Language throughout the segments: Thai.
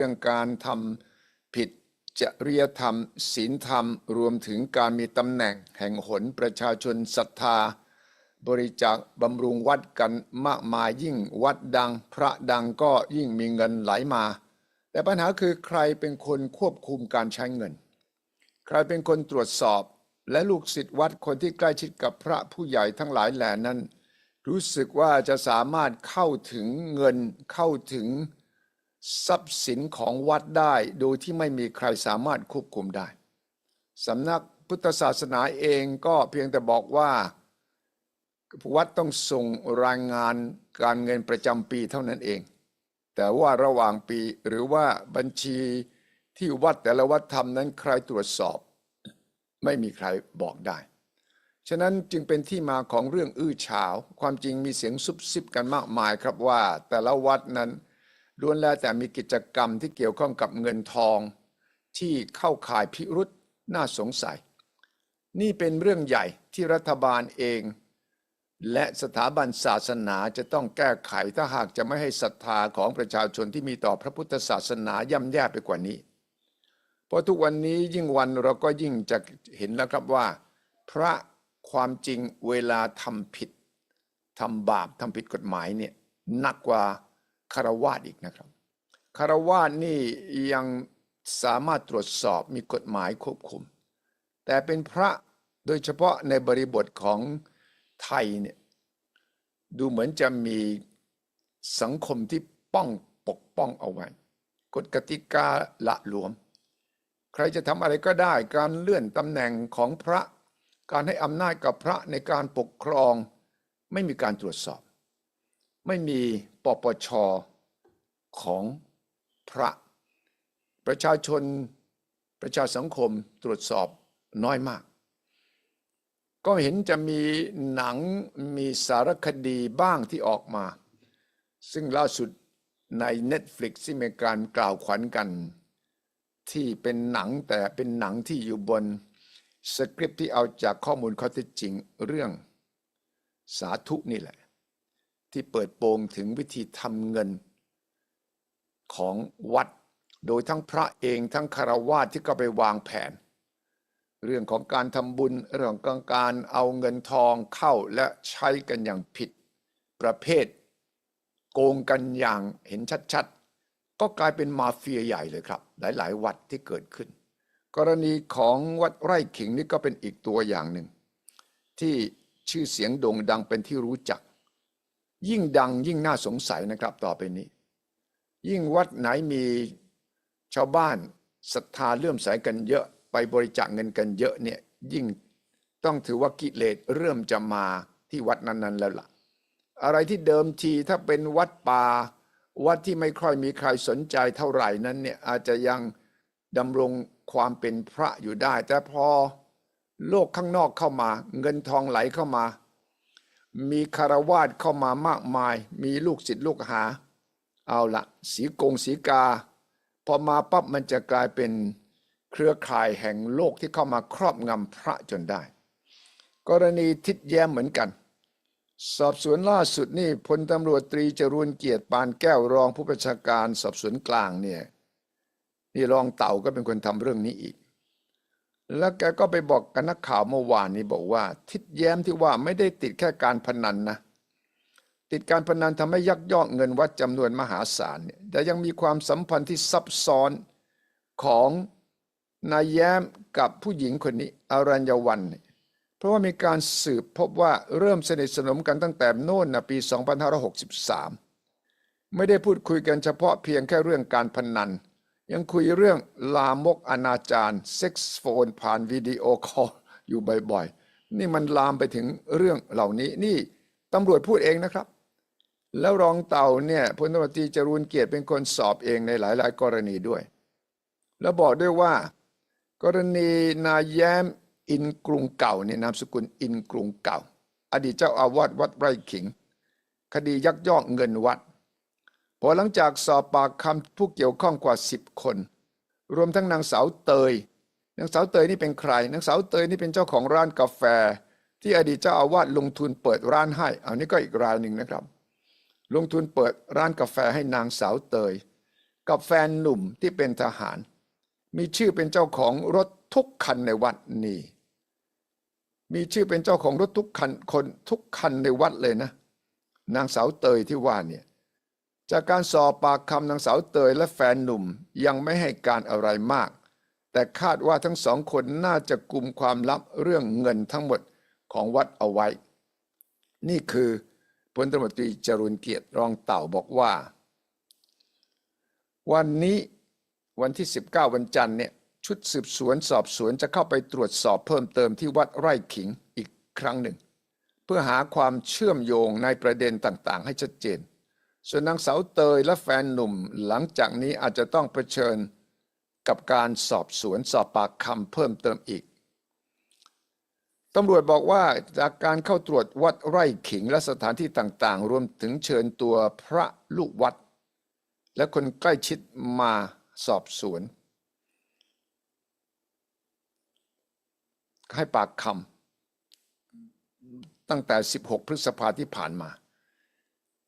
รื่องการทำผิดจริยธรรมศีลธรรม รวมถึงการมีตำแหน่งแห่งหนประชาชนศรัทธา บริจาคบำรุงวัดกันมากมายยิ่งวัดดังพระดังก็ยิ่งมีเงินไหลมา แต่ปัญหาคือใครเป็นคนควบคุมการใช้เงิน ใครเป็นคนตรวจสอบและลูกศิษย์วัดคนที่ใกล้ชิดกับพระผู้ใหญ่ทั้งหลายแหล่นั้น รู้สึกว่าจะสามารถเข้าถึงเงินเข้าถึง ทรัพย์สินของวัดได้โดยที่ไม่มีใครสามารถควบคุมได้สำนักพุทธศาสนาเองก็เพียงแต่บอกว่า วัดต้องส่งรายงานการเงินประจำปีเท่านั้นเอง แต่ว่าระหว่างปีหรือว่าบัญชีที่วัดแต่ละวัดทำนั้นใครตรวจสอบ ไม่มีใครบอกได้ ฉะนั้นจึงเป็นที่มาของเรื่องอื้อฉาว ความจริงมีเสียงซุบซิบกันมากมายครับว่าแต่ละวัดนั้น ล้วนแล้วแต่มีกิจกรรมที่เกี่ยวข้องกับเงินทองที่เข้าข่ายพิรุษน่าสงสัย นี่เป็นเรื่องใหญ่ที่รัฐบาลเอง และสถาบันศาสนาจะต้องแก้ไขถ้าหากจะไม่ให้ศรัทธาของประชาชนที่มีต่อพระพุทธศาสนาย่ำแย่ไปกว่านี้ เพราะทุกวันนี้ยิ่งวันเราก็ยิ่งจะเห็นแล้วครับว่า พระความจริงเวลาทำผิดทำบาปทำผิดกฎหมายเนี่ยหนักกว่า คารวาสอีกนะครับคารวาสนี่ยังสามารถตรวจสอบมีกฎหมายควบคุม แต่เป็นพระโดยเฉพาะในบริบทของไทยเนี่ยดูเหมือนจะมีสังคมที่ป้องปกป้องเอาไว้ กฎกติกาละหลวม ใครจะทำอะไรก็ได้การเลื่อนตำแหน่งของพระ การให้อำนาจกับพระในการปกครอง ไม่มีการตรวจสอบ ไม่มี ปปชของพระ ประชาชนประชาสังคมตรวจสอบน้อยมาก ก็เห็นจะมีหนังมีสารคดีบ้างที่ออกมา ซึ่งล่าสุดใน Netflix ที่มีการกล่าวขวัญกัน ที่เป็นหนังแต่เป็นหนังที่อยู่บนสคริปที่เอาจากข้อมูลข้อเท็จจริงเรื่องสาธุนี่แหละ ที่เปิดโปงถึงวิธีทำเงิน ของวัด โดยทั้งพระเองทั้งคารวาสที่ก็ไปวางแผน เรื่องของการทำบุญเรื่องของการเอาเงินทองเข้าและใช้กันอย่างผิด ประเภท โกงกันอย่างเห็นชัดๆ ก็กลายเป็นมาเฟียใหญ่เลยครับ หลายๆ วัดที่เกิดขึ้น กรณีของวัดไร่ขิงนี่ก็เป็นอีกตัวอย่างหนึ่ง ที่ชื่อเสียงโด่งดังเป็นที่รู้จัก ยิ่งดังยิ่งน่าสงสัยนะครับต่อไปนี้ ยิ่งวัดไหนมีชาวบ้านศรัทธาเลื่อมใสกันเยอะไปบริจาคเงินกันเยอะเนี่ยยิ่งต้องถือว่ากิเลสเริ่มจะมาที่วัดนั้นๆแล้วล่ะ อะไรที่เดิมทีถ้าเป็นวัดป่าวัดที่ไม่ค่อยมีใครสนใจเท่าไหร่นั้นเนี่ยอาจจะยังดำรงความเป็นพระอยู่ได้ แต่พอโลกข้างนอกเข้ามา เงินทองไหลเข้ามา มีคารวาสเข้ามามากมาย มีลูกศิษย์ลูกหา เอาละสีกงสีกา พอมาปั๊บมันจะกลายเป็นเครือข่ายแห่งโลกที่เข้ามาครอบงำพระจนได้ กรณีทิดแย้มเหมือนกัน สอบสวนล่าสุดนี่พลตำรวจตรีจรูนเกียรติปานแก้วรองผู้บัญชาการสอบสวนกลางเนี่ยนี่รองเต่าก็เป็นคนทำเรื่องนี้อีก แล้วแกก็ไปบอกกับนักข่าวเมื่อวานนี้บอกว่า ทิดแย้มที่ว่าไม่ได้ติดแค่การพนันนะ ติดการพนันทำให้ยักยอกเงินวัดจำนวนมหาศาลเนี่ยแต่ยังมีความสัมพันธ์ที่ซับซ้อนของนายแย้มกับผู้หญิงคนนี้อารัญญวันเนี่ยเพราะว่ามีการสืบพบว่าเริ่มสนิทสนมกันตั้งแต่โน่นนะปี 2563 ไม่ได้พูดคุยกันเฉพาะเพียงแค่เรื่องการพนัน ยังคุยเรื่องลามกอนาจารเซ็กซ์โฟนผ่านวิดีโอคอลอยู่บ่อยๆ นี่มันลามไปถึงเรื่องเหล่านี้ นี่ตำรวจพูดเองนะครับ แล้วรองเต่าเนี่ยพลตำรวจตรีจรูนเกียรติเป็นคนสอบเองในหลายๆ กรณีด้วย แล้วบอกด้วยว่า กรณีนายแย้มอินกรุงเก่าเนี่ยนามสกุลอินกรุงเก่า อดีตเจ้าอาวาสวัดไร่ขิง คดียักยอกเงินวัด พอหลังจากสอบปากคำผู้เกี่ยวข้องกว่าสิบคน รวมทั้งนางสาวเตย นางสาวเตยนี่เป็นใคร นางสาวเตยนี่เป็นเจ้าของร้านกาแฟ ที่อดีตเจ้าอาวาสลงทุนเปิดร้านให้อันนี้ก็อีกรายหนึ่งนะครับ ลงทุนเปิดร้านกาแฟให้นางสาวเตย กับแฟนหนุ่มที่เป็นทหาร มีชื่อเป็นเจ้าของรถทุกคันในวัดนี่มีชื่อเป็นเจ้าของรถทุกคันคนทุกคันในวัดเลยนะ นางสาวเตยที่ว่าเนี่ย จากการสอบปากคำนางสาวเตยและแฟนหนุ่มยังไม่ให้การอะไรมาก แต่คาดว่าทั้งสองคนน่าจะกลุ่มความลับเรื่องเงินทั้งหมดของวัดเอาไว้ นี่คือพลตำรวจตรีจรุนเกียรติรองเต่าบอกว่า วันนี้วันที่ 19 วันจันทร์เนี่ยชุดสืบสวนสอบสวนจะเข้าไปตรวจสอบเพิ่มเติมที่วัดไร่ขิงอีกครั้งหนึ่ง เพื่อหาความเชื่อมโยงในประเด็นต่างๆ ให้ชัดเจน ส่วนนางสาวเตยและแฟนหนุ่มหลังจากนี้อาจจะต้องเผชิญกับการสอบสวนสอบปากคำเพิ่มเติมอีกตำรวจบอกว่าจากการเข้าตรวจวัดไร่ขิงและสถานที่ต่างๆ รวมถึงเชิญตัวพระลูกวัด และคนใกล้ชิดมาสอบสวน ให้ปากคำตั้งแต่ 16 พฤษภาที่ผ่านมา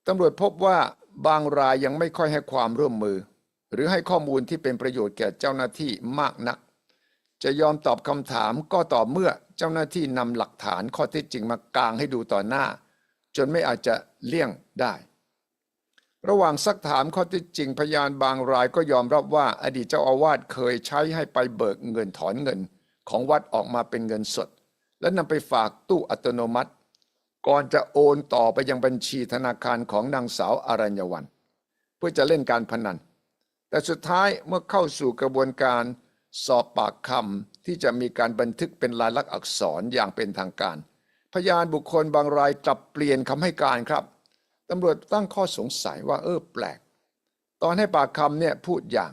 ตำรวจพบว่าบางรายยังไม่ค่อยให้ความร่วมมือ หรือให้ข้อมูลที่เป็นประโยชน์แก่เจ้าหน้าที่มากนัก จะยอมตอบคำถามก็ต่อเมื่อเจ้าหน้าที่นำหลักฐานข้อเท็จจริงมากางให้ดูต่อหน้า จนไม่อาจจะเลี่ยงได้ ระหว่างซักถามข้อเท็จจริงพยานบางรายก็ยอมรับว่าอดีตเจ้าอาวาสเคยใช้ให้ไปเบิกเงินถอนเงิน ของวัดออกมาเป็นเงินสด และนำไปฝากตู้อัตโนมัติ ก่อนจะโอนต่อไปยังบัญชีธนาคารของนางสาวอารัญญวัน เพื่อจะเล่นการพนัน แต่สุดท้ายเมื่อเข้าสู่กระบวนการสอบปากคำที่จะมีการบันทึกเป็นลายลักษณ์อักษรอย่างเป็นทางการ พยานบุคคลบางรายกลับเปลี่ยนคำให้การครับตำรวจตั้งข้อสงสัยว่าเออแปลก ตอนให้ปากคำเนี่ยพูดอย่าง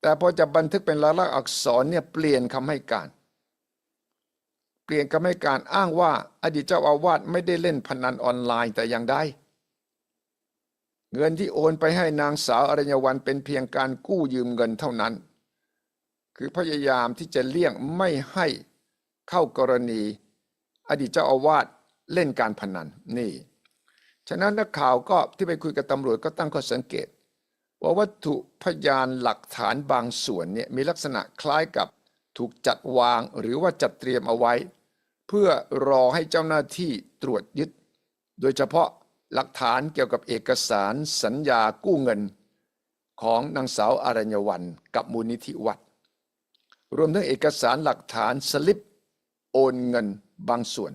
แต่พอจะบันทึกเป็นลายลักษณ์อักษรเนี่ยเปลี่ยนคำให้การ เปลี่ยนคำให้การอ้างว่าอดีตเจ้าอาวาสไม่ได้เล่นพนันออนไลน์แต่อย่างใดเงินที่โอนไปให้นางสาวอรัญวันเป็นเพียงการกู้ยืมเงินเท่านั้น คือพยายามที่จะเลี่ยงไม่ให้เข้ากรณี อดีตเจ้าอาวาสเล่นการพนันนี่ ฉะนั้นนักข่าวก็ที่ไปคุยกับตำรวจก็ตั้งข้อสังเกต ว่าวัตถุพยานหลักฐานบางส่วนเนี่ยมีลักษณะคล้ายกับถูกจัดวางหรือว่าจัดเตรียมเอาไว้ เพื่อรอให้เจ้าหน้าที่ตรวจยึด โดยเฉพาะหลักฐานเกี่ยวกับเอกสารสัญญากู้เงิน ของนางสาวอารัญญวันกับมูลนิธิวัดรวมทั้งเอกสารหลักฐานสลิป โอนเงินบางส่วน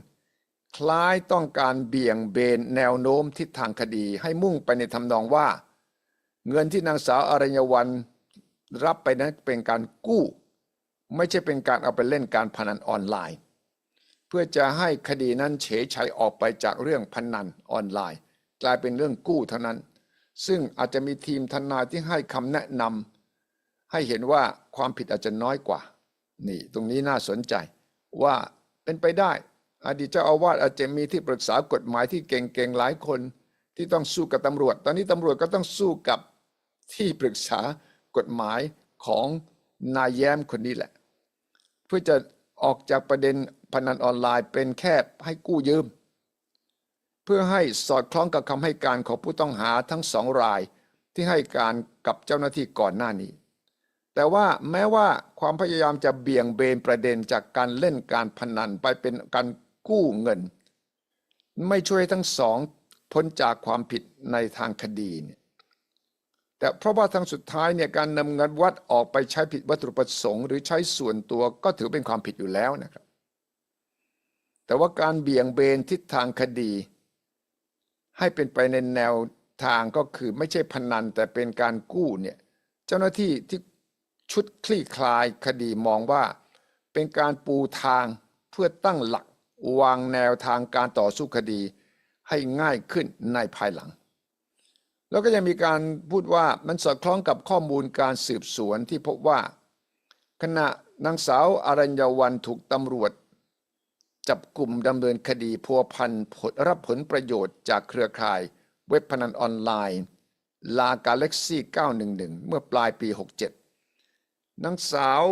คล้ายต้องการเบี่ยงเบนแนวโน้มทิศทางคดีให้มุ่งไปในทำนองว่า เงินที่นางสาวอารัญญวันรับไปนั้นเป็นการกู้ ไม่ใช่เป็นการเอาไปเล่นการพนันออนไลน์ พื่อจะให้คดีนั้นเฉยชัยออกไปจากเรื่องพนันออนไลน์ กลายเป็นเรื่องกู้เท่านั้น ซึ่งอาจจะมีทีมทนายที่ให้คำแนะนำให้เห็นว่าความผิดอาจจะน้อยกว่า นี่ ตรงนี้น่าสนใจว่าเป็นไปได้ อดีตเจ้าอาวาสอาจจะมีที่ปรึกษากฎหมายที่เก่งๆหลายคนที่ต้องสู้กับตำรวจ ตอนนี้ตำรวจก็ต้องสู้กับที่ปรึกษากฎหมายของนายแย้มคนนี้แหละ เพื่อจะออกจากประเด็น พนันออนไลน์เป็นแค่ให้กู้ยืม เพื่อให้สอดคล้องกับคำให้การของผู้ต้องหาทั้งสองรายที่ให้การกับเจ้าหน้าที่ก่อนหน้านี้ แต่ว่าแม้ว่าความพยายามจะเบี่ยงเบนประเด็นจากการเล่นการพนันไปเป็นการกู้เงิน ไม่ช่วยให้ทั้งสองพ้นจากความผิดในทางคดีเนี่ยแต่เพราะว่าทางสุดท้ายเนี่ยการนำเงินวัดออกไปใช้ผิดวัตถุประสงค์ หรือใช้ส่วนตัวก็ถือเป็นความผิดอยู่แล้วนะครับ แต่ว่าการเบี่ยงเบนทิศทางคดี ให้เป็นไปในแนวทางก็คือไม่ใช่พนันแต่เป็นการกู้เนี่ยเจ้าหน้าที่ที่ชุดคลี่คลายคดีมองว่า เป็นการปูทางเพื่อตั้งหลักวางแนวทางการต่อสู้คดีให้ง่ายขึ้นในภายหลัง แล้วก็ยังมีการพูดว่ามันสอดคล้องกับข้อมูลการสืบสวนที่พบว่า ขณะนางสาวอารัญญวันถูกตำรวจ จับกลุ่มดำเนินคดีพัวพันผลรับผลประโยชน์จากเครือข่าย เว็บพนันออนไลน์ ลากาเล็กซี่ 911 เมื่อปลายปี 67นางสาว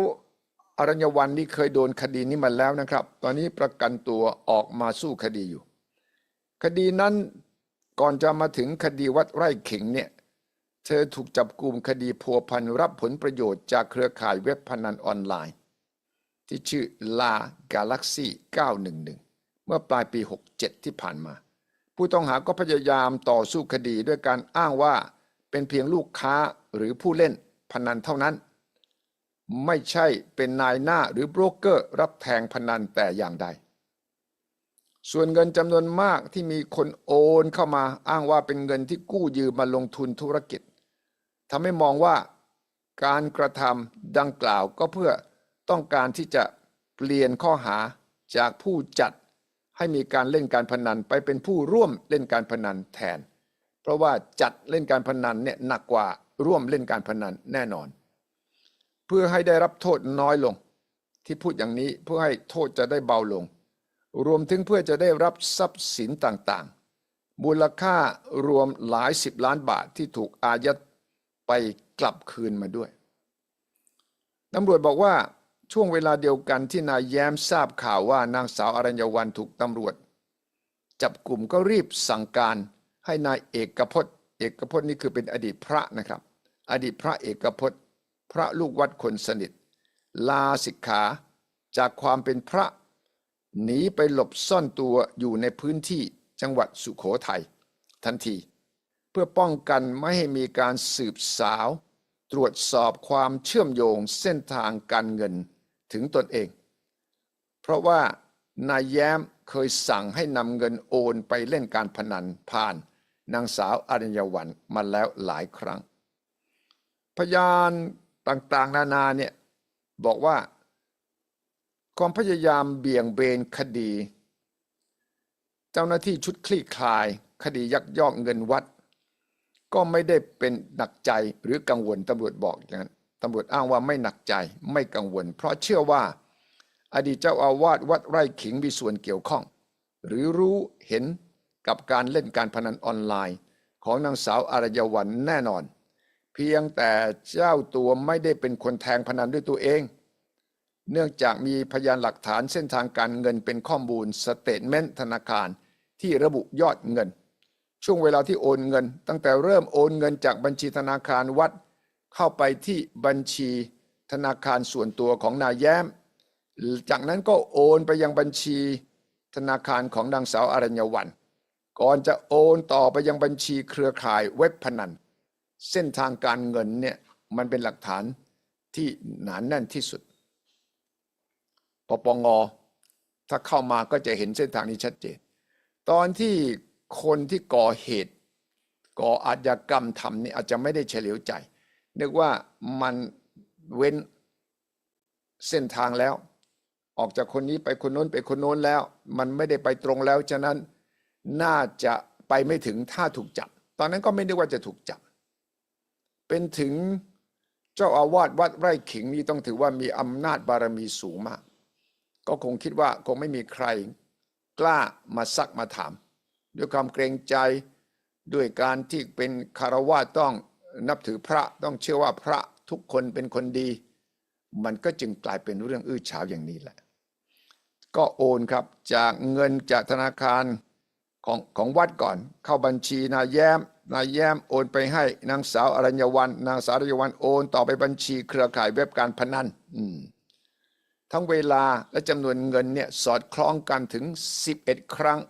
อรัญญวันนี่เคยโดนคดีนี้มาแล้วนะครับ ตอนนี้ประกันตัวออกมาสู้คดีอยู่ คดีนั้นก่อนจะมาถึงคดีวัดไร่ขิงเนี่ย เธอถูกจับกลุ่มคดีพัวพันรับผลประโยชน์จากเครือข่ายเว็บพนันออนไลน์ ที่ชื่อ La Galaxy 911 เมื่อปลายปี 67 ที่ผ่านมา ผู้ต้องหาก็พยายามต่อสู้คดีด้วยการอ้างว่าเป็นเพียงลูกค้าหรือผู้เล่นพนันเท่านั้น ไม่ใช่เป็นนายหน้าหรือโบรกเกอร์รับแทงพนันแต่อย่างใด ส่วนเงินจำนวนมากที่มีคนโอนเข้ามาอ้างว่าเป็นเงินที่กู้ยืมมาลงทุนธุรกิจทำให้มองว่าการกระทำดังกล่าวก็เพื่อ ต้องการที่จะเปลี่ยนข้อหาจากผู้จัดให้มีการเล่นการพนันไปเป็นผู้ร่วมเล่นการพนันแทน เพราะว่าจัดเล่นการพนันเนี่ยหนักกว่าร่วมเล่นการพนันแน่นอน เพื่อให้ได้รับโทษน้อยลง ที่พูดอย่างนี้เพื่อให้โทษจะได้เบาลง รวมถึงเพื่อจะได้รับทรัพย์สินต่างๆ มูลค่ารวมหลายสิบล้านบาทที่ถูกอายัดไปกลับคืนมาด้วยตำรวจบอกว่า ช่วงเวลาเดียวกันที่นายแย้มทราบข่าวว่านางสาวอรัญญวันถูกตำรวจ จับกลุ่มก็รีบสั่งการให้นายเอกพจน์ เอกพจน์นี่คือเป็นอดีตพระนะครับ อดีตพระเอกพจน์ พระลูกวัดคนสนิท ลาสิกขาจากความเป็นพระหนีไปหลบซ่อนตัวอยู่ในพื้นที่จังหวัดสุขโขทัยทันที เพื่อป้องกันไม่ให้มีการสืบสาว ตรวจสอบความเชื่อมโยงเส้นทางการเงิน ถึงตนเอง เพราะว่านายแย้มเคยสั่งให้นำเงินโอนไปเล่นการพนันผ่านนางสาวอรัญญวันมาแล้วหลายครั้ง พยานต่างๆ นานาเนี่ยบอกว่าความพยายามเบี่ยงเบนคดี เจ้าหน้าที่ชุดคลี่คลาย คดียักยอกเงินวัด ก็ไม่ได้เป็นหนักใจหรือกังวลตำรวจบอกอย่างนั้น ตำรวจอ้างว่าไม่หนักใจไม่กังวล เพราะเชื่อว่า อดีตเจ้าอาวาสวัดไร่ขิงมีส่วนเกี่ยวข้อง หรือรู้เห็นกับการเล่นการพนันออนไลน์ ของนางสาวอารยวันแน่นอน เพียงแต่เจ้าตัวไม่ได้เป็นคนแทงพนันด้วยตัวเอง เนื่องจากมีพยานหลักฐานเส้นทางการเงินเป็นข้อมูลสเตทเมนต์ธนาคารที่ระบุยอดเงิน ช่วงเวลาที่โอนเงิน ตั้งแต่เริ่มโอนเงินจากบัญชีธนาคารวัด เข้าไปที่บัญชีธนาคารส่วนตัวของนายแย้ม จากนั้นก็โอนไปยังบัญชีธนาคารของนางสาวอรัญญวัน ก่อนจะโอนต่อไปยังบัญชีเครือข่ายเว็บพนัน เส้นทางการเงินเนี่ยมันเป็นหลักฐานที่หนานแน่นที่สุด ปปง ถ้าเข้ามาก็จะเห็นเส้นทางนี้ชัดเจน ตอนที่คนที่ก่อเหตุ ก่ออาชญากรรมทำนี่อาจจะไม่ได้เฉลียวใจ นึกว่ามันเว้นเส้นทางแล้ว ออกจากคนนี้ไปคนโน้นไปคนโน้นแล้ว มันไม่ได้ไปตรงแล้ว ฉะนั้นน่าจะไปไม่ถึงถ้าถูกจับ ตอนนั้นก็ไม่ได้ว่าจะถูกจับ เป็นถึงเจ้าอาวาสวัดไร่ขิงนี่ต้องถือว่ามีอำนาจบารมีสูงมาก ก็คงคิดว่าคงไม่มีใครกล้ามาซักมาถาม ด้วยความเกรงใจด้วยการที่เป็นคารวะต้อง นับถือพระต้องเชื่อว่าพระทุกคนเป็นคนดี มันก็จึงกลายเป็นเรื่องอื้อฉาวอย่างนี้แหละ ก็โอนครับจากเงินจากธนาคารของของวัดก่อน เข้าบัญชีนายแย้มนายแย้มโอนไปให้นางสาวอรัญญวันนางสาวอรัญญวันโอนต่อไปบัญชีเครือข่ายเว็บการพนันอืมทั้งเวลาและจำนวนเงินเนี่ยสอดคล้องกันถึง 11 ครั้ง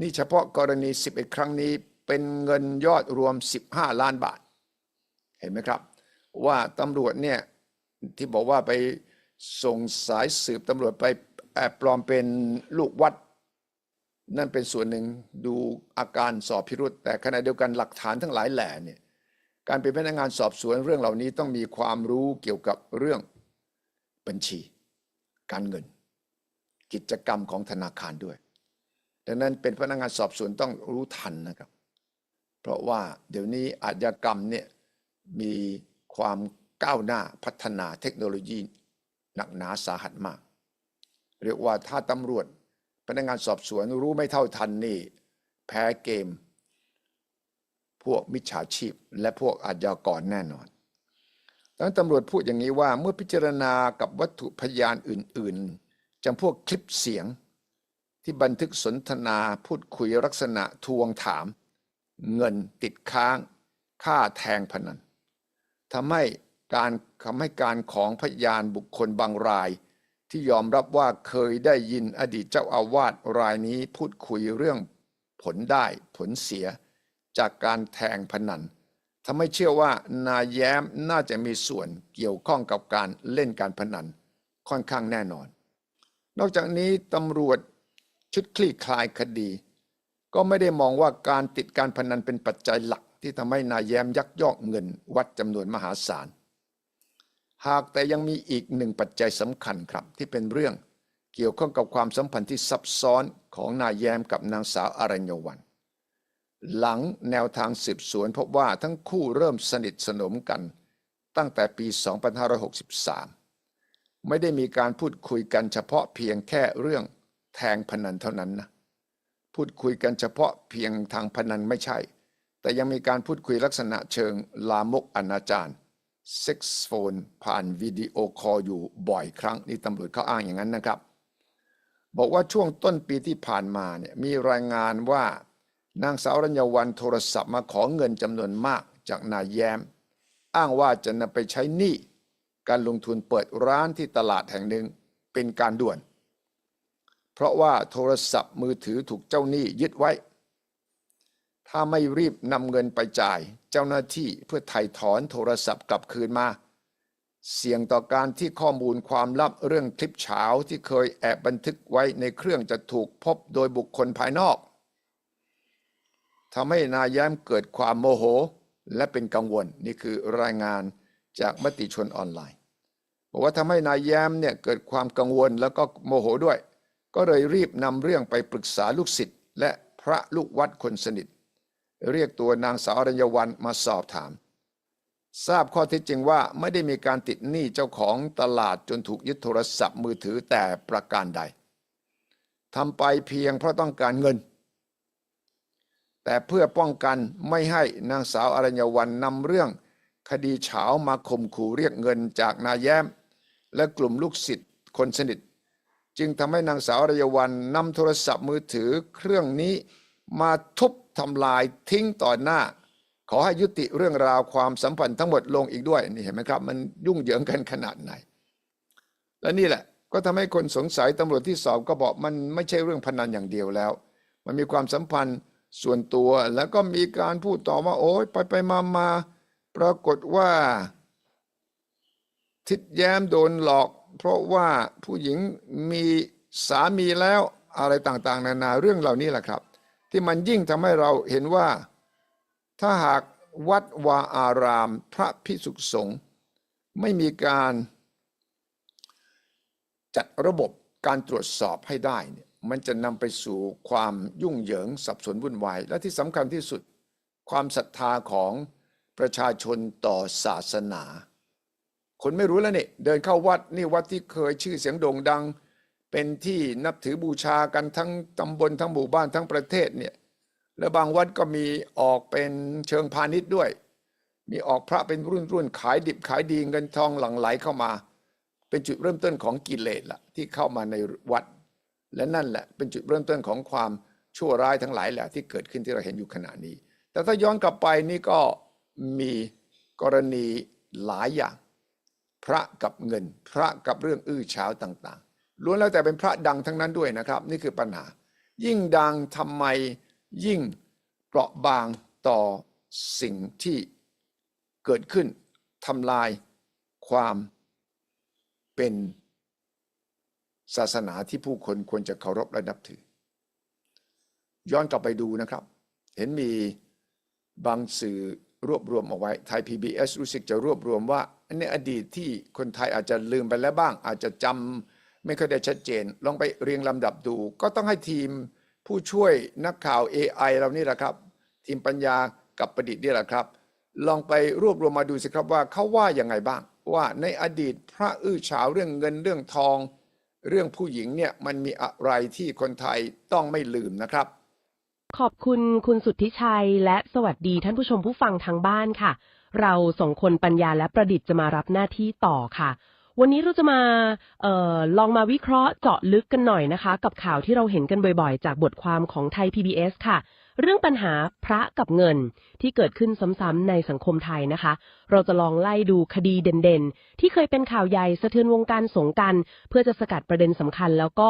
นี่เฉพาะกรณี 11 ครั้งนี้ เป็นเงินยอดรวม 15 ล้านบาท เห็นไหมครับ ว่าตำรวจเนี่ยที่บอกว่าไปส่งสายสืบตำรวจไปแอบปลอมเป็นลูกวัด นั่นเป็นส่วนหนึ่งดูอาการสอบพิรุษแต่ขณะเดียวกันหลักฐานทั้งหลายแหล่เนี่ยการเป็นพนักงานสอบสวนเรื่องเหล่านี้ต้องมีความรู้เกี่ยวกับเรื่องบัญชี การเงิน กิจกรรมของธนาคารด้วย ดังนั้นเป็นพนักงานสอบสวนต้องรู้ทันนะครับ เพราะว่าเดี๋ยวนี้อาชญากรรมเนี่ยมีความก้าวหน้าพัฒนาเทคโนโลยีหนักหนาสาหัสมาก เรียกว่าถ้าตำรวจพนักงานสอบสวนรู้ไม่เท่าทันนี่ แพ้เกม พวกมิจฉาชีพ และพวกอาชญากรแน่นอนดังนั้นตำรวจพูดอย่างนี้ว่าเมื่อพิจารณากับวัตถุพยานอื่น ๆจำพวกคลิปเสียงที่บันทึกสนทนาพูดคุยลักษณะทวงถาม เงินติดค้างฆ่าแทงพนันทำให้การคำให้การของพยานบุคคลบางราย ที่ยอมรับว่าเคยได้ยินอดีตเจ้าอาวาสรายนี้พูดคุยเรื่องผลได้ผลเสียจากการแทงพนันทำให้เชื่อว่านายแย้มน่าจะมีส่วนเกี่ยวข้องกับการเล่นการพนันค่อนข้างแน่นอน นอกจากนี้ตำรวจชุดคลี่คลายคดี ก็ไม่ได้มองว่าการติดการพนันเป็นปัจจัยหลักที่ทำให้นายแย้มยักยอกเงินวัดจำนวนมหาศาล หากแต่ยังมีอีกหนึ่งปัจจัยสำคัญครับที่เป็นเรื่องเกี่ยวข้องกับความสัมพันธ์ที่ซับซ้อนของนายแย้มกับนางสาวอรัญญวัน หลังแนวทางสืบสวนพบว่าทั้งคู่เริ่มสนิทสนมกัน ตั้งแต่ปี 2563 ไม่ได้มีการพูดคุยกันเฉพาะเพียงแค่เรื่องแทงพนันเท่านั้นนะ พูดคุยกันเฉพาะเพียงทางพนันไม่ใช่ แต่ยังมีการพูดคุยลักษณะเชิงลามกอนาจารเซ็กซ์โฟนผ่านวิดีโอคอลอยู่บ่อยครั้งนี่ตำรวจเขาอ้างอย่างนั้นนะครับ บอกว่าช่วงต้นปีที่ผ่านมาเนี่ยมีรายงานว่านางสาวรัญญวันโทรศัพท์มาขอเงินจำนวนมากจากนายแย้ม อ้างว่าจะนำไปใช้หนี้การลงทุนเปิดร้านที่ตลาดแห่งหนึ่งเป็นการด่วน เพราะว่าโทรศัพท์มือถือถูกเจ้าหนี้ยึดไว้ ถ้าไม่รีบนำเงินไปจ่าย เจ้าหน้าที่เพื่อไถ่ถอนโทรศัพท์กลับคืนมา เสี่ยงต่อการที่ข้อมูลความลับเรื่องคลิปเฉาที่เคยแอบบันทึกไว้ในเครื่องจะถูกพบโดยบุคคลภายนอกทำให้นายแย้มเกิดความโมโหและเป็นกังวลนี่คือรายงานจากมติชนออนไลน์ บอกว่าทำให้นายแย้มเนี่ยเกิดความกังวลแล้วก็โมโหด้วย ก็เลยรีบนำเรื่องไปปรึกษาลูกศิษย์และพระลูกวัดคนสนิท เรียกตัวนางสาวอรัญญวันมาสอบถาม ทราบข้อเท็จจริงว่าไม่ได้มีการติดหนี้เจ้าของตลาดจนถูกยึดโทรศัพท์มือถือแต่ประการใดทำไปเพียงเพราะต้องการเงิน แต่เพื่อป้องกันไม่ให้นางสาวอรัญญวันนำเรื่อง คดีเฉามาข่มขู่เรียกเงินจากนายแย้ม และกลุ่มลูกศิษย์คนสนิท จึงทำให้นางสาวอรัญญวันนำโทรศัพท์มือถือเครื่องนี้มาทุบทำลายทิ้งต่อหน้า ขอให้ยุติเรื่องราวความสัมพันธ์ทั้งหมดลงอีกด้วยนี่เห็นไหมครับ มันยุ่งเหยิงกันขนาดไหน และนี่แหละก็ทำให้คนสงสัยตำรวจที่สอบก็บอกมันไม่ใช่เรื่องพนันอย่างเดียวแล้ว มันมีความสัมพันธ์ส่วนตัวแล้วก็มีการพูดต่อว่า โอ้ยไปไปมามาปรากฏว่า ทิดแย้มโดนหลอก เพราะว่าผู้หญิงมีสามีแล้วอะไรต่างๆ นานาเรื่องเหล่านี้แหละครับ ที่มันยิ่งทำให้เราเห็นว่า ถ้าหากวัดวาอาราม พระพิสุสงฆ์ไม่มีการจัดระบบการตรวจสอบให้ได้เนี่ยมันจะนำไปสู่ความยุ่งเหยิงสับสนวุ่นวาย และที่สำคัญที่สุด ความศรัทธาของประชาชนต่อศาสนา คนไม่รู้แล้วนี่เดินเข้าวัดนี่วัดที่เคยชื่อเสียงโด่งดัง เป็นที่นับถือบูชากันทั้งตำบลทั้งหมู่บ้านทั้งประเทศเนี่ยและบางวัดก็มีออกเป็นเชิงพาณิชย์ด้วย มีออกพระเป็นรุ่นรุ่นขายดิบขายดีเงินทองหลั่งไหลเข้ามา เป็นจุดเริ่มต้นของกิเลสละที่เข้ามาในวัด และนั่นแหละเป็นจุดเริ่มต้นของความชั่วร้ายทั้งหลายแหละที่เกิดขึ้นที่เราเห็นอยู่ขณะนี้ แต่ถ้าย้อนกลับไปนี่ก็มีกรณีหลายอย่าง พระกับเงิน พระกับเรื่องอื้อฉาวต่างๆล้วนแล้วแต่เป็นพระดังทั้งนั้นด้วยนะครับ นี่คือปัญหา ยิ่งดังทำไมยิ่งเปราะบางต่อสิ่งที่เกิดขึ้นทำลายความเป็นศาสนาที่ผู้คนควรจะเคารพและนับถือ ย้อนกลับไปดูนะครับ เห็นมีบางสื่อ รวบรวมเอาไว้ไทย PBS รู้สึกจะรวบรวมว่าในอดีตที่คนไทยอาจจะลืมไปแล้วบ้าง อาจจะจำไม่ค่อยได้ชัดเจน ลองไปเรียงลำดับดู ก็ต้องให้ทีมผู้ช่วยนักข่าว AI เรานี่แหละครับ ทีมปัญญากับประดิษฐ์นี่แหละครับ ลองไปรวบรวมมาดูสิครับว่าเขาว่าอย่างไงบ้าง ว่าในอดีตพระอื้อฉาวเรื่องเงินเรื่องทอง เรื่องผู้หญิงเนี่ยมันมีอะไรที่คนไทยต้องไม่ลืมนะครับ ขอบคุณคุณสุทธิชัย และสวัสดีท่านผู้ชมผู้ฟังทางบ้านค่ะ เราสองคนปัญญาและประดิษฐ์จะมารับหน้าที่ต่อค่ะ วันนี้เราจะมาออลองมาวิเคราะห์เจาะลึกกันหน่อยนะคะ กับข่าวที่เราเห็นกันบ่อยๆ จากบทความของไทย PBS ค่ะ เรื่องปัญหาพระกับเงินที่เกิดขึ้นซ้ำๆในสังคมไทยนะคะ เราจะลองไล่ดูคดีเด่นๆ ที่เคยเป็นข่าวใหญ่สะเทือนวงการสงกัน เพื่อจะสกัดประเด็นสำคัญ แล้วก็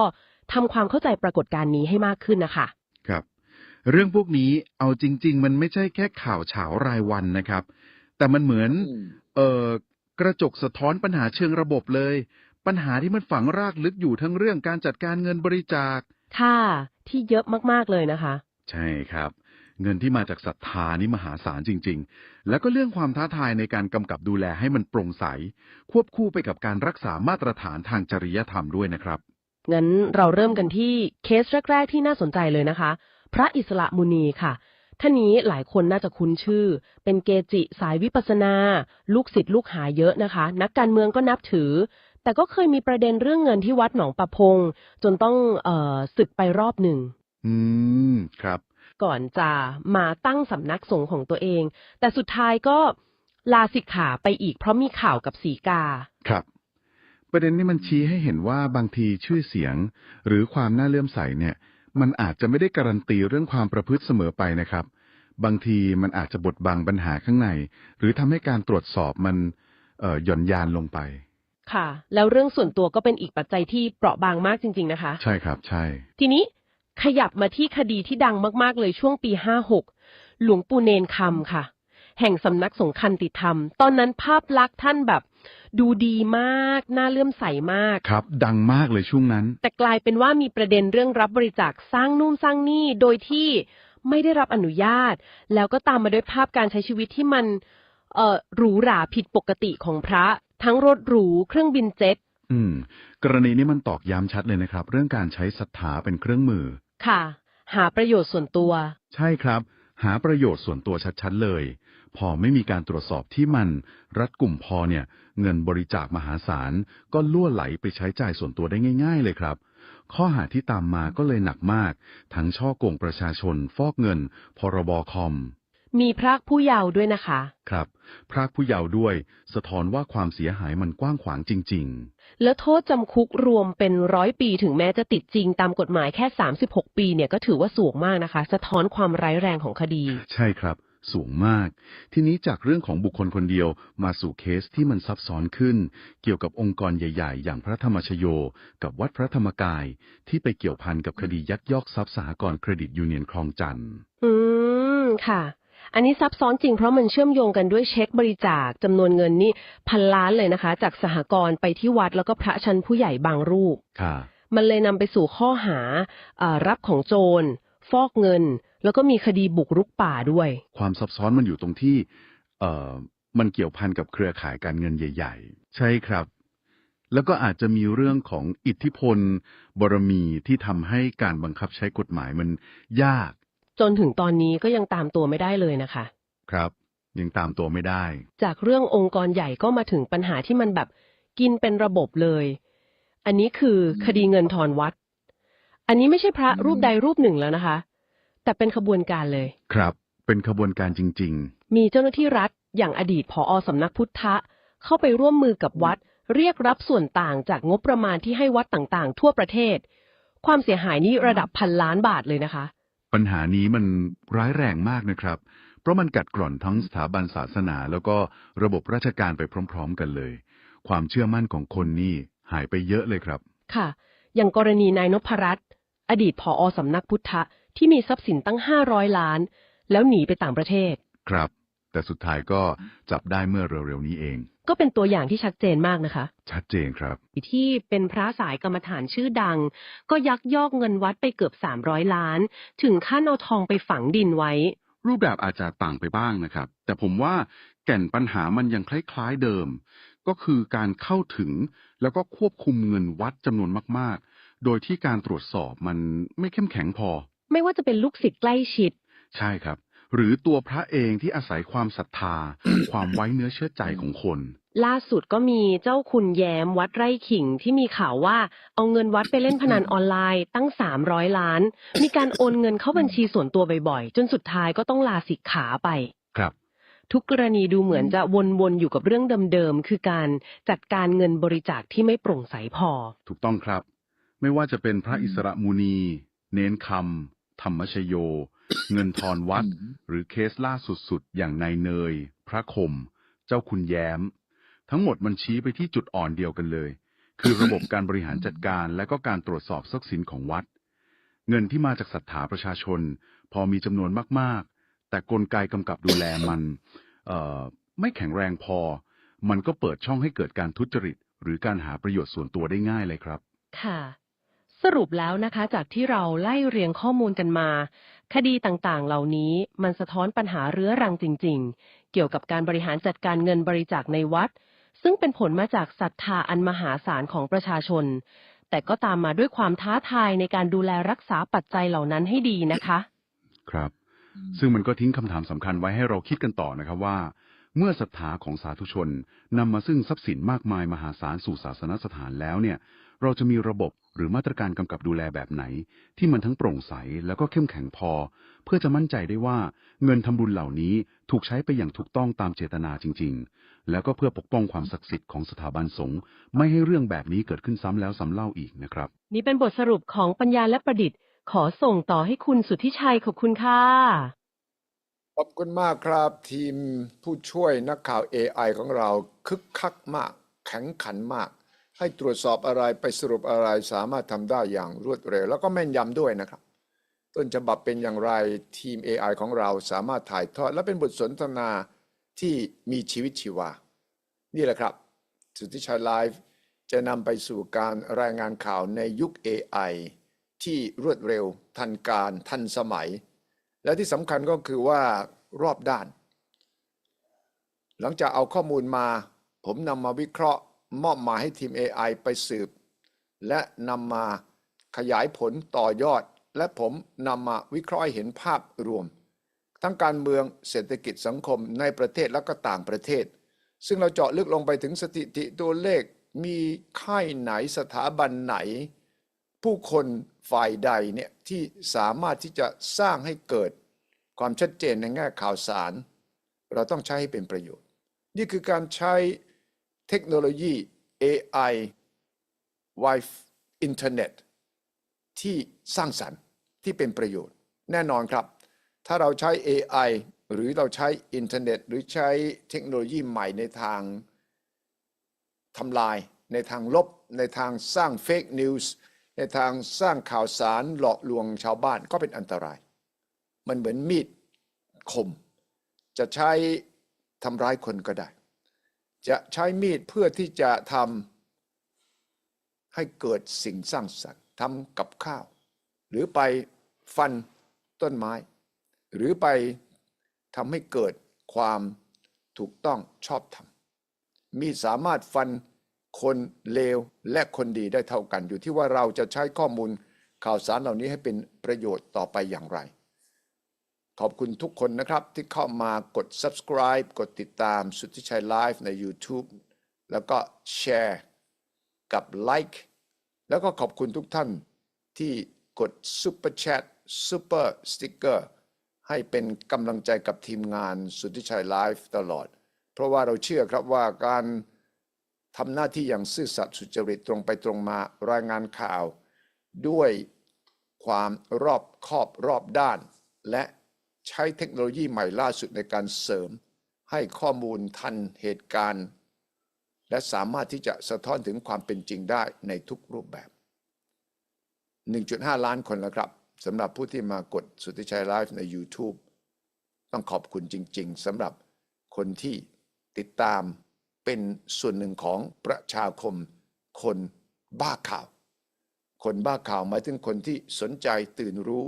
ทำความเข้าใจปรากฏการณ์นี้ให้มากขึ้นนะคะ เรื่องพวกนี้เอาจริง ๆ มันไม่ใช่แค่ข่าวเฉารายวันนะครับ แต่มันเหมือนอืมเอ่อกระจกสะท้อนปัญหาเชิงระบบเลย ปัญหาที่มันฝังรากลึกอยู่ทั้งเรื่องการจัดการเงินบริจาคค่ะที่เยอะมากๆเลยนะคะ ใช่ครับ เงินที่มาจากศรัทธานี่มหาศาลจริง ๆ แล้วก็เรื่องความท้าทายในการกำกับดูแลให้มันโปร่งใส ควบคู่ไปกับการรักษามาตรฐานทางจริยธรรมด้วยนะครับงั้นเราเริ่มกันที่เคสแรก ๆ ที่น่าสนใจเลยนะคะ พระอิสระมุนีค่ะท่านนี้หลายคนน่าจะคุ้นชื่อ เป็นเกจิสายวิปัสสนา ลูกศิษย์ลูกหาเยอะนะคะ นักการเมืองก็นับถือ แต่ก็เคยมีประเด็นเรื่องเงินที่วัดหนองประพง จนต้องเอ่อศึกไปรอบหนึ่ง อืม ครับ ก่อนจะมาตั้งสำนักสงฆ์ของตัวเอง แต่สุดท้ายก็ลาสิกขาไปอีกเพราะมีข่าวกับสีกา ครับ ประเด็นนี้มันชี้ให้เห็นว่าบางทีชื่อเสียง หรือความน่าเลื่อมใสเนี่ย มันอาจจะไม่ได้การันตีเรื่องความประพฤติเสมอไปนะครับ บางทีมันอาจจะบดบังปัญหาข้างใน หรือทำให้การตรวจสอบมันเอ่อหย่อนยานลงไป ค่ะ แล้วเรื่องส่วนตัวก็เป็นอีกปัจจัยที่เปราะบางมากจริง ๆ นะคะ ใช่ครับ ใช่ ทีนี้ขยับมาที่คดีที่ดังมาก ๆ เลยช่วงปี56หลวงปู่เนนคำค่ะ แห่งสำนักสงฆ์คันติธรรม ตอนนั้นภาพลักษณ์ท่านแบบ ดูดีมากน่าเลื่อมใสมาก ครับ ดังมากเลยช่วงนั้น แต่กลายเป็นว่ามีประเด็นเรื่องรับบริจาคสร้างนู่นสร้างนี่โดยที่ไม่ได้รับอนุญาต แล้วก็ตามมาด้วยภาพการใช้ชีวิตที่มันเอ่อหรูหราผิดปกติของพระ ทั้งรถหรูเครื่องบินเจ็ตอืม กรณีนี้มันตอกย้ำชัดเลยนะครับ เรื่องการใช้ศรัทธาเป็นเครื่องมือ ค่ะ หาประโยชน์ส่วนตัว ใช่ครับ หาประโยชน์ส่วนตัวชัดๆเลย พอไม่มีการตรวจสอบที่มันรัดกลุ่มพอเนี่ย เงินบริจาคมหาศาล ก็ล่วไหลไปใช้จ่ายส่วนตัวได้ง่าย ๆ เลยครับ ข้อหาที่ตามมาก็เลยหนักมาก ทั้งช่อโกงประชาชน ฟอกเงิน พรบคอม มีพรากผู้เยาว์ด้วยนะคะ ครับ พรากผู้เยาว์ด้วย สะท้อนว่าความเสียหายมันกว้างขวางจริงๆแล้วโทษจำคุกรวมเป็นร้อยปีถึงแม้จะติดจริงตามกฎหมายแค่ 36 ปีเนี่ยก็ถือว่าสูงมากนะคะ สะท้อนความร้ายแรงของคดีใช่ครับ สูงมาก ทีนี้จากเรื่องของบุคคลคนเดียวมาสู่เคสที่มันซับซ้อนขึ้น เกี่ยวกับองค์กรใหญ่ ๆ อย่างพระธรรมชโย กับวัดพระธรรมกาย ที่ไปเกี่ยวพันกับคดียักยอกทรัพย์สหกรณ์เครดิตยูเนียนคลองจันทน์อืมค่ะ อันนี้ซับซ้อนจริงเพราะมันเชื่อมโยงกันด้วยเช็คบริจาคจำนวนเงินนี่พันล้านเลยนะคะ จากสหกรณ์ไปที่วัดแล้วก็พระชั้นผู้ใหญ่บางรูปค่ะ มันเลยนำไปสู่ข้อหาเอ่อรับของโจร ฟอกเงิน แล้วก็มีคดีบุกรุกป่าด้วย ความซับซ้อนมันอยู่ตรงที่ เอ่อ มันเกี่ยวพันกับเครือข่ายการเงินใหญ่ ๆ ใช่ครับ แล้วก็อาจจะมีเรื่องของอิทธิพล บารมีที่ทำให้การบังคับใช้กฎหมายมันยาก จนถึงตอนนี้ก็ยังตามตัวไม่ได้เลยนะคะ ครับ ยังตามตัวไม่ได้ จากเรื่ององค์กรใหญ่ก็มาถึงปัญหาที่มันแบบกินเป็นระบบเลย อันนี้คือคดีเงินทอนวัด อันนี้ไม่ใช่พระรูปใดรูปหนึ่งแล้วนะคะ แต่เป็นขบวนการเลย ครับ เป็นขบวนการจริง มีเจ้าหน้าที่รัฐอย่างอดีตผอสำนักพุทธะ เข้าไปร่วมมือกับวัด เรียกรับส่วนต่างจากงบประมาณที่ให้วัดต่างๆ ทั่วประเทศ ความเสียหายนี่ระดับพันล้านบาทเลยนะคะ ๆ ปัญหานี้มันร้ายแรงมากนะครับ เพราะมันกัดกร่อนทั้งสถาบันศาสนา แล้วก็ระบบราชการไปพร้อม ๆ กันเลย ความเชื่อมั่นของคนนี่หายไปเยอะเลยครับ ค่ะ อย่างกรณีนายนพรัตน์ อดีตผอสำนักพุทธะที่มีทรัพย์สินตั้ง 500 ล้าน แล้วหนีไปต่างประเทศ ครับ แต่สุดท้ายก็จับได้เมื่อเร็วๆนี้เอง ก็เป็นตัวอย่างที่ชัดเจนมากนะคะ ชัดเจนครับ ที่เป็นพระสายกรรมฐานชื่อดัง ก็ยักยอกเงินวัดไปเกือบ 300 ล้าน ถึงขั้นเอาทองไปฝังดินไว้ รูปแบบอาจจะต่างไปบ้างนะครับ แต่ผมว่าแก่นปัญหามันยังคล้ายๆเดิม ก็คือการเข้าถึงแล้วก็ควบคุมเงินวัดจำนวนมากๆ โดยที่การตรวจสอบมันไม่เข้มแข็งพอ ไม่ว่าจะเป็นลูกศิษย์ใกล้ชิด ใช่ครับ หรือตัวพระเองที่อาศัยความศรัทธา ความไว้เนื้อเชื่อใจของคน ล่าสุดก็มีเจ้าคุณแย้มวัดไร่ขิงที่มีข่าวว่าเอาเงินวัดไปเล่นพนันออนไลน์ตั้ง300ล้าน มีการโอนเงินเข้าบัญชีส่วนตัวบ่อยๆ จนสุดท้ายก็ต้องลาสิกขาไปครับ ทุกกรณีดูเหมือนจะวนๆอยู่กับเรื่องเดิมๆคือการจัดการเงินบริจาคที่ไม่โปร่งใสพอ ถูกต้องครับ ไม่ว่าจะเป็นพระอิสระมูนี เน้นคำธรรมชโย เงินทอนวัด หรือเคสล่าสุดๆ อย่างนายเนย พระคม เจ้าคุณแย้ม ทั้งหมดมันชี้ไปที่จุดอ่อนเดียวกันเลย คือระบบการบริหารจัดการและก็การตรวจสอบทรัพย์สินของวัด เงินที่มาจากศรัทธาประชาชน พอมีจำนวนมากๆ แต่กลไกกำกับดูแลมันเอ่อไม่แข็งแรงพอ มันก็เปิดช่องให้เกิดการทุจริต หรือการหาประโยชน์ส่วนตัวได้ง่ายเลยครับ ค่ะ สรุปแล้วนะคะจากที่เราไล่เรียงข้อมูลกันมา คดีต่างๆ เหล่านี้มันสะท้อนปัญหาเรื้อรังจริง ๆ เกี่ยวกับการบริหารจัดการเงินบริจาคในวัด ซึ่งเป็นผลมาจากศรัทธาอันมหาศาลของประชาชน แต่ก็ตามมาด้วยความท้าทายในการดูแลรักษาปัจจัยเหล่านั้นให้ดีนะคะ ครับ ซึ่งมันก็ทิ้งคำถามสำคัญไว้ให้เราคิดกันต่อนะครับว่า เมื่อศรัทธาของสาธุชนนำมาซึ่งทรัพย์สินมากมายมหาศาลสู่ศาสนสถานแล้วเนี่ย เราจะมีระบบหรือมาตรการกำกับดูแลแบบไหน ที่มันทั้งโปร่งใสแล้วก็เข้มแข็งพอ เพื่อจะมั่นใจได้ว่าเงินทำบุญเหล่านี้ถูกใช้ไปอย่างถูกต้องตามเจตนาจริง ๆ แล้วก็เพื่อปกป้องความศักดิ์สิทธิ์ของสถาบันสงฆ์ไม่ให้เรื่องแบบนี้เกิดขึ้นซ้ำแล้วซ้ำเล่าอีกนะครับ นี่เป็นบทสรุปของปัญญาและประดิษฐ์ ขอส่งต่อให้คุณสุทธิชัยขอบคุณค่ะขอบคุณมากครับทีมผู้ช่วยนักข่าว AI ของเราคึกคักมาก แข็งขันมาก ให้ตรวจสอบอะไรไปสรุปอะไรสามารถทำได้อย่างรวดเร็ว แล้วก็แม่นยำด้วยนะครับ ต้นฉบับเป็นอย่างไรทีม AI ของเราสามารถถ่ายทอด และเป็นบทสนทนาที่มีชีวิตชีวา นี่แหละครับ สุทธิชัยไลฟ์จะนำไปสู่การรายงานข่าวในยุค AI ที่รวดเร็ว ทันการทันสมัย และที่สำคัญก็คือว่ารอบด้าน หลังจากเอาข้อมูลมา ผมนำมาวิเคราะห์ มอบหมายให้ทีม AI ไปสืบ และนำมาขยายผลต่อยอด และผมนำมาวิเคราะห์เห็นภาพรวม ทั้งการเมืองเศรษฐกิจสังคมในประเทศและก็ต่างประเทศ ซึ่งเราเจาะลึกลงไปถึงสถิติตัวเลขมีค่ายไหนสถาบันไหน ผู้คนฝ่ายใดเนี่ยที่สามารถที่จะสร้างให้เกิดความชัดเจนในแง่ข่าวสาร เราต้องใช้ให้เป็นประโยชน์ นี่คือการใช้ เทคโนโลยี AI Wi-Fi อินเทอร์เน็ตที่สร้างสรรค์ที่เป็นประโยชน์ แน่นอนครับ ถ้าเราใช้ AI หรือเราใช้อินเทอร์เน็ต หรือใช้เทคโนโลยีใหม่ในทางทำลาย ในทางลบ ในทางสร้างเฟกนิวส์ในทางสร้างข่าวสารหลอกลวงชาวบ้านก็เป็นอันตราย มันเหมือนมีดคม จะใช้ทำร้ายคนก็ได้ จะใช้มีดเพื่อที่จะทำให้เกิดสิ่งสร้างสรรค์ทำกับข้าว หรือไปฟันต้นไม้ หรือไปทำให้เกิดความถูกต้องชอบธรรมมีสามารถฟันคนเลวและคนดีได้เท่ากันอยู่ที่ว่าเราจะใช้ข้อมูลข่าวสารเหล่านี้ให้เป็นประโยชน์ต่อไปอย่างไร ขอบคุณทุกคนนะครับที่เข้ามากด subscribe กดติดตามสุทธิชัยไลฟ์ใน YouTube แล้วก็แชร์กับ like แล้วก็ขอบคุณทุกท่านที่กด Super Chat Super Sticker ให้เป็นกำลังใจกับทีมงานสุทธิชัยไลฟ์ตลอด เพราะว่าเราเชื่อครับว่าการทำหน้าที่อย่างซื่อสัตย์สุจริตตรงไปตรงมารายงานข่าว ด้วยความรอบคอบรอบด้านและ ใช้เทคโนโลยีใหม่ล่าสุดในการเสริม ให้ข้อมูลทันเหตุการณ์ และสามารถที่จะสะท้อนถึงความเป็นจริงได้ในทุกรูปแบบ 1.5 ล้านคนแล้วครับสำหรับผู้ที่มากดสุทธิชัยไลฟ์ใน YouTube ต้องขอบคุณจริง ๆสำหรับคนที่ติดตามเป็นส่วนหนึ่งของประชาคม คนบ้าข่าว คนบ้าข่าวหมายถึงคนที่สนใจตื่นรู้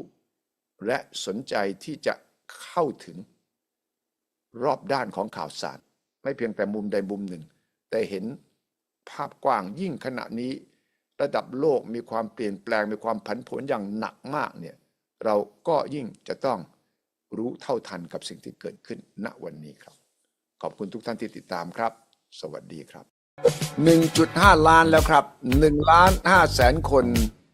และสนใจที่จะ เข้าถึง รอบด้านของข่าวสาร ไม่เพียงแต่มุมใดมุมหนึ่ง แต่เห็นภาพกว้างยิ่งขณะนี้ ระดับโลกมีความเปลี่ยนแปลงมีความผันผวนอย่างหนักมากเนี่ยเราก็ยิ่งจะต้องรู้เท่าทันกับสิ่งที่เกิดขึ้นณวันนี้ครับ ขอบคุณทุกท่านที่ติดตามครับ สวัสดีครับ 1.5 ล้านแล้วครับ1ล้าน5แสนคน